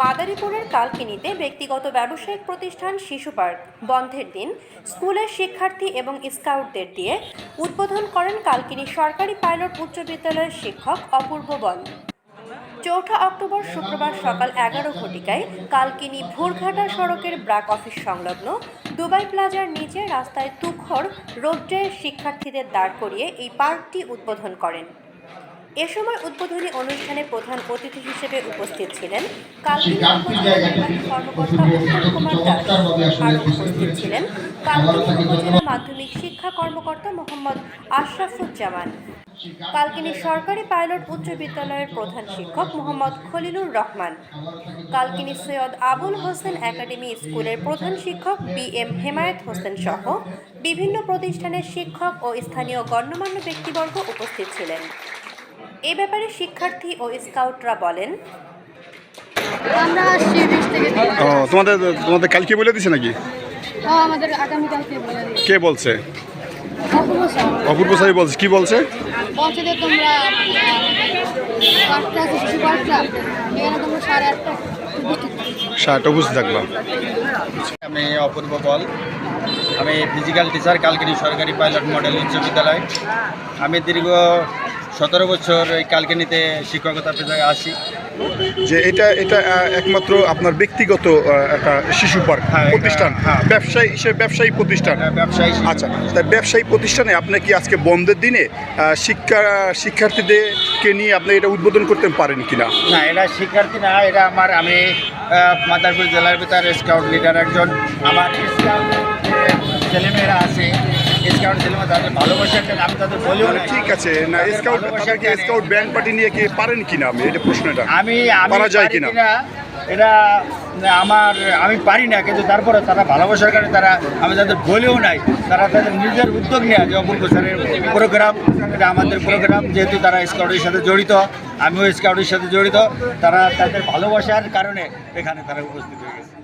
মাদারীপুরের কালকিনিতে ব্যক্তিগত ব্যবসায়িক প্রতিষ্ঠান শিশু পার্ক। বন্ধের দিন স্কুলের শিক্ষার্থী এবং স্কাউটদের দিয়ে উদ্বোধন করেন কালকিনি সরকারি পাইলট উচ্চ বিদ্যালয়ের শিক্ষক অপূর্ব বল চৌঠা অক্টোবর শুক্রবার সকাল এগারো ঘটিকায় কালকিনি ভোরঘাটা সড়কের ব্রাক অফিস সংলগ্ন দুবাই প্লাজার নিচে রাস্তায় তুখর রৌদ্রের শিক্ষার্থীদের দাঁড় করিয়ে এই পার্কটি উদ্বোধন করেন। এ সময় উদ্বোধনী অনুষ্ঠানে প্রধান অতিথি হিসেবে উপস্থিত ছিলেন কালকিনি কর্মকর্তা কুমার দাস আরও উপস্থিত ছিলেন কালকিনি উপজেলা মাধ্যমিক শিক্ষা কর্মকর্তা মোহাম্মদ আশরাফুজ্জামান। কালকিনি সরকারি পাইলট উচ্চ বিদ্যালয়ের প্রধান শিক্ষক মোহাম্মদ খলিলুর রহমান। কালকিনি সৈয়দ আবুল হোসেন একাডেমি স্কুলের প্রধান শিক্ষক বি এম হেমায়েত হোসেন সহ বিভিন্ন প্রতিষ্ঠানের শিক্ষক ও স্থানীয় গণ্যমান্য ব্যক্তিবর্গ উপস্থিত ছিলেন। এ ব্যাপারে শিক্ষার্থী ও স্কাউটরা বলেন আমরা আসছি বিশ থেকে ও তোমাদের তোমাদের কালকে বলে দিছে নাকি? ও আমাদের আগামীকালকে বলে দিই কে বলছে? অপূর্ব স্যার। অপূর্ব সাহেব বলছে। কি বলছে? বলছে যে তোমরা পাঁচটা আছে শিশু পাঁচটা এখানে তোমরা সাড়ে আটটা বুঝতে থাকলাম আমি অপূর্ব বল। আমি ফিজিক্যাল টিচার কালকিনি সরকারি পাইলট মডেল উচ্চ বিদ্যালয়। আমি দীর্ঘ সতেরো বছর এই কালকিনিতে শিক্ষকতা পেশায় আসি। যে এটা এটা একমাত্র আপনার ব্যক্তিগত একটা শিশু পার্ক হ্যাঁ, প্রতিষ্ঠান। হ্যাঁ। ব্যবসায়ী হিসেবে ব্যবসায়ী প্রতিষ্ঠান। এটা ব্যবসায়ী আচ্ছা তাই ব্যবসায়ী প্রতিষ্ঠানে আপনি কি আজকে বন্ধের দিনে শিক্ষা শিক্ষার্থীদেরকে নিয়ে আপনি এটা উদ্বোধন করতে পারেন কি না না এটা শিক্ষার্থী না এটা আমার আমি মাদারপুর জেলার ভিতরে স্কাউট লিডার একজন। আমার স্কাউট ছেলেমেয়েরা আছে। স্কাউট ছেলেমেয়েরা তাদের ভালোবাসা একটা আমি তাদের বলিও না। ঠিক আছে না স্কাউট ভালোবাসা তাদেরকে স্কাউট ব্যান্ড পার্টি নিয়ে কি পারেন কিনা আমি এটা প্রশ্নটা। আমি পারা যায়? কিনা? এটা আমার আমি পারি না কিন্তু তারপরে তারা ভালোবাসার কারণে তারা আমি তাদের বলেও নাই। তারা তাদের নিজের উদ্যোগ নেওয়া যে অপূর্ব স্যারের প্রোগ্রাম এটা আমাদের প্রোগ্রাম যেহেতু তারা স্কাউটের সাথে জড়িত আমিও স্কাউটের সাথে জড়িত তারা তাদের ভালোবাসার কারণে এখানে তারা উপস্থিত হয়ে গেছে।